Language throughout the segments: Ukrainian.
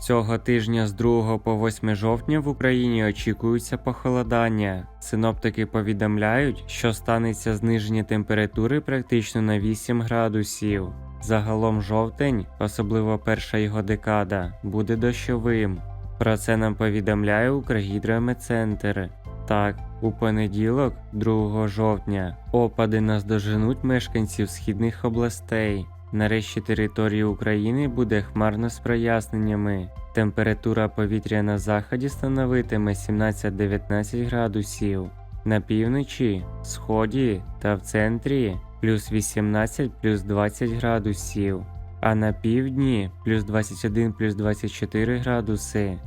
Цього тижня з 2 по 8 жовтня в Україні очікується похолодання. Синоптики повідомляють, що станеться зниження температури практично на 8 градусів. Загалом жовтень, особливо перша його декада, буде дощовим. Про це нам повідомляє Укргідрометцентр. Так, у понеділок, 2 жовтня, опади наздоженуть мешканців східних областей. Нарешті території України буде хмарно з проясненнями. Температура повітря на заході становитиме 17-19 градусів. На півночі, сході та в центрі плюс 18 плюс 20 градусів, а на півдні плюс 21 плюс 24 градуси.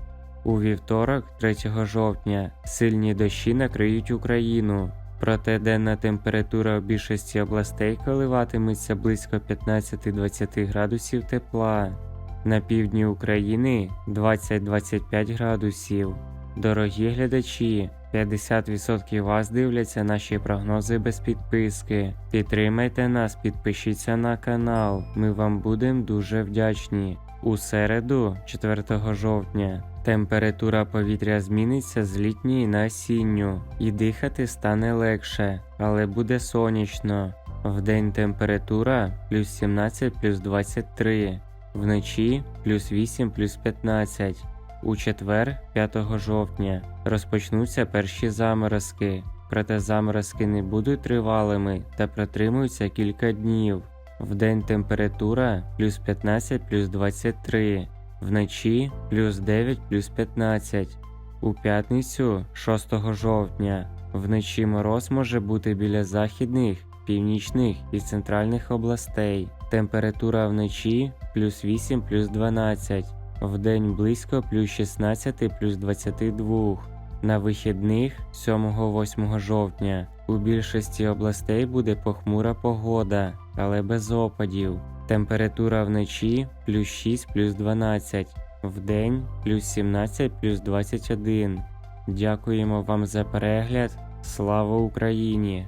У вівторок, 3 жовтня, сильні дощі накриють Україну. Проте денна температура у більшості областей коливатиметься близько 15-20 градусів тепла. На півдні України 20-25 градусів. Дорогі глядачі, 50% вас дивляться наші прогнози без підписки. Підтримайте нас, підпишіться на канал. Ми вам будемо дуже вдячні. У середу, 4 жовтня, температура повітря зміниться з літньої на осінню, і дихати стане легше, але буде сонячно. Вдень температура плюс 17 плюс 23, вночі плюс 8 плюс 15. У четвер, 5 жовтня, розпочнуться перші заморозки, проте заморозки не будуть тривалими та протримуються кілька днів. Вдень температура плюс 15 плюс 23, вночі плюс 9 плюс 15. У п'ятницю 6 жовтня вночі мороз може бути біля західних, північних і центральних областей. Температура вночі плюс 8 плюс 12, вдень близько плюс 16 плюс 22. На вихідних 7-8 жовтня у більшості областей буде похмура погода, але без опадів. Температура вночі плюс 6 плюс 12, вдень плюс 17 плюс 21. Дякуємо вам за перегляд. Слава Україні!